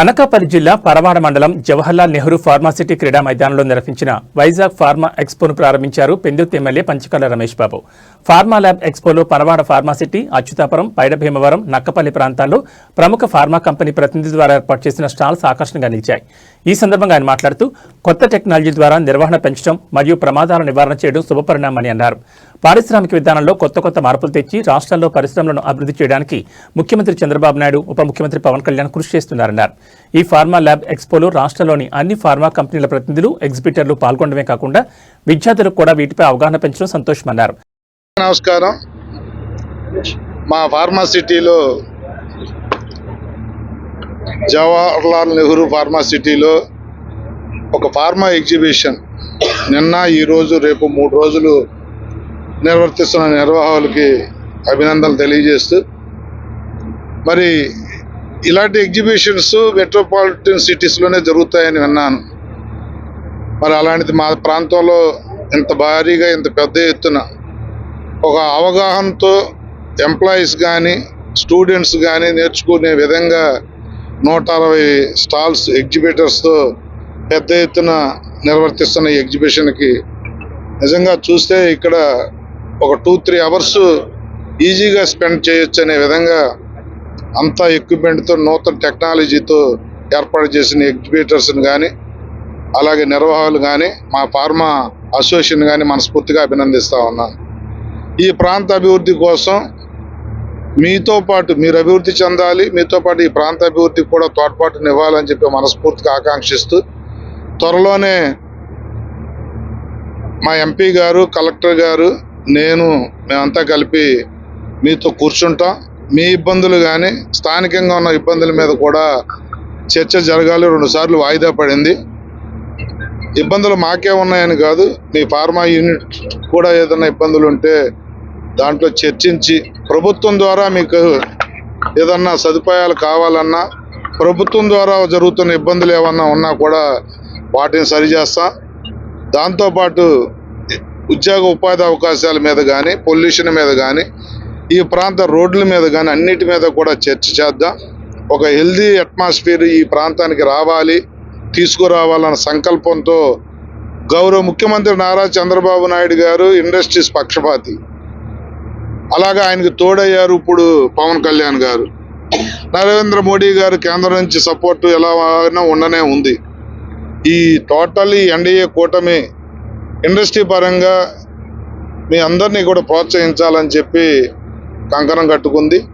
అనకాపల్లి జిల్లా పరవాడ మండలం జవహర్లాల్ నెహ్రూ ఫార్మాసిటీ క్రీడా మైదానంలో నిర్వహించిన వైజాగ్ ఫార్మా ఎక్స్పోను ప్రారంభించారు Pendurthi MLA Panchakarla Ramesh Babu. Pharma lab ఎక్స్పోలో Paravada pharma city Atchutapuram Paydi Bhimavaram Nakkapalli ప్రాంతాల్లో ప్రముఖ ఫార్మా కంపెనీ ప్రతినిధి ద్వారా ఏర్పాటు చేసిన స్టాల్స్ ఆకర్షణగా నిలిచాయి. ఈ సందర్భంగా ఆయన మాట్లాడుతూ కొత్త టెక్నాలజీ ద్వారా నిర్వహణ పెంచడం మరియు ప్రమాదాల నివారణ చేయడం శుభపరిణామని అన్నారు. పారిశ్రామిక విధానంలో కొత్త కొత్త మార్పులు తెచ్చి రాష్ట్రంలో పరిశ్రమలను అభివృద్ధి చేయడానికి ముఖ్యమంత్రి చంద్రబాబు నాయుడు ఉప ముఖ్యమంత్రి పవన్ కళ్యాణ్ కృషి చేస్తున్నారన్నారు. ఈ ఫార్మా ల్యాబ్ ఎక్స్పోలో రాష్ట్రంలోని అన్ని ఫార్మా కంపెనీల ప్రతినిధులు ఎగ్జిబిటర్లు పాల్గొనడమే కాకుండా విద్యార్థులకు కూడా వీటిపై అవగాహన పెంచడం సంతోషమన్నారు. నమస్కారం. మా ఫార్మాసిటీలో జవహర్లాల్ నెహ్రూ ఫార్మాసిటీలో ఒక ఫార్మా ఎగ్జిబిషన్ నిన్న ఈరోజు రేపు మూడు రోజులు నిర్వర్తిస్తున్న నిర్వాహకులకి అభినందనలు తెలియజేస్తూ మరి ఇలాంటి ఎగ్జిబిషన్స్ మెట్రోపాలిటన్ సిటీస్లోనే జరుగుతాయని విన్నాను. మరి అలాంటిది మా ప్రాంతంలో ఇంత భారీగా ఇంత పెద్ద ఎత్తున ఒక అవగాహనతో ఎంప్లాయీస్ కానీ స్టూడెంట్స్ కానీ నేర్చుకునే విధంగా నూట అరవై స్టాల్స్ ఎగ్జిబిటర్స్తో పెద్ద ఎత్తున నిర్వర్తిస్తున్న ఈ ఎగ్జిబిషన్కి నిజంగా చూస్తే ఇక్కడ ఒక టూ త్రీ అవర్స్ ఈజీగా స్పెండ్ చేయొచ్చు అనే విధంగా అంతా ఎక్విప్మెంట్తో నూతన టెక్నాలజీతో ఏర్పాటు చేసిన ఎగ్జిబిటర్స్ని కానీ అలాగే నిర్వాహకులు కానీ మా ఫార్మా అసోసియేషన్ కానీ మనస్ఫూర్తిగా అభినందిస్తూ ఉన్నాను. ఈ ప్రాంత అభివృద్ధి కోసం మీతో పాటు మీరు అభివృద్ధి చెందాలి మీతో పాటు ఈ ప్రాంత అభివృద్ధికి కూడా తోడ్పాటుని ఇవ్వాలని చెప్పి మనస్ఫూర్తిగా ఆకాంక్షిస్తూ త్వరలోనే మా ఎంపీ గారు కలెక్టర్ గారు నేను మేమంతా కలిపి మీతో కూర్చుంటాం. మీ ఇబ్బందులు కానీ స్థానికంగా ఉన్న ఇబ్బందుల మీద కూడా చర్చ జరగాలి. రెండుసార్లు వాయిదా పడింది. ఇబ్బందులు మాకే ఉన్నాయని కాదు మీ ఫార్మా యూనిట్ కూడా ఏదైనా ఇబ్బందులు ఉంటే దాంట్లో చర్చించి ప్రభుత్వం ద్వారా మీకు ఏదన్నా సదుపాయాలు కావాలన్నా ప్రభుత్వం ద్వారా జరుగుతున్న ఇబ్బందులు ఏమన్నా ఉన్నా కూడా వాటిని సరిచేస్తాం. దాంతోపాటు ఉద్యోగ ఉపాధి అవకాశాల మీద కానీ పొల్యూషన్ మీద కానీ ఈ ప్రాంత రోడ్ల మీద కానీ అన్నిటి మీద కూడా చర్చ చేద్దాం. ఒక హెల్దీ అట్మాస్ఫియర్ ఈ ప్రాంతానికి రావాలి తీసుకురావాలన్న సంకల్పంతో గౌరవ ముఖ్యమంత్రి నారా చంద్రబాబు నాయుడు గారు ఇండస్ట్రీస్ పక్షపాతి. అలాగా ఆయనకు తోడయ్యారు ఇప్పుడు పవన్ కళ్యాణ్ గారు. నరేంద్ర మోడీ గారు కేంద్రం నుంచి సపోర్ట్ ఎలా అయినా ఉండనే ఉంది. ఈ టోటల్ ఈ ఎన్డీఏ కూటమి ఇండస్ట్రీ పరంగా మీ అందరినీ కూడా ప్రోత్సహించాలని చెప్పి కంకణం కట్టుకుంది.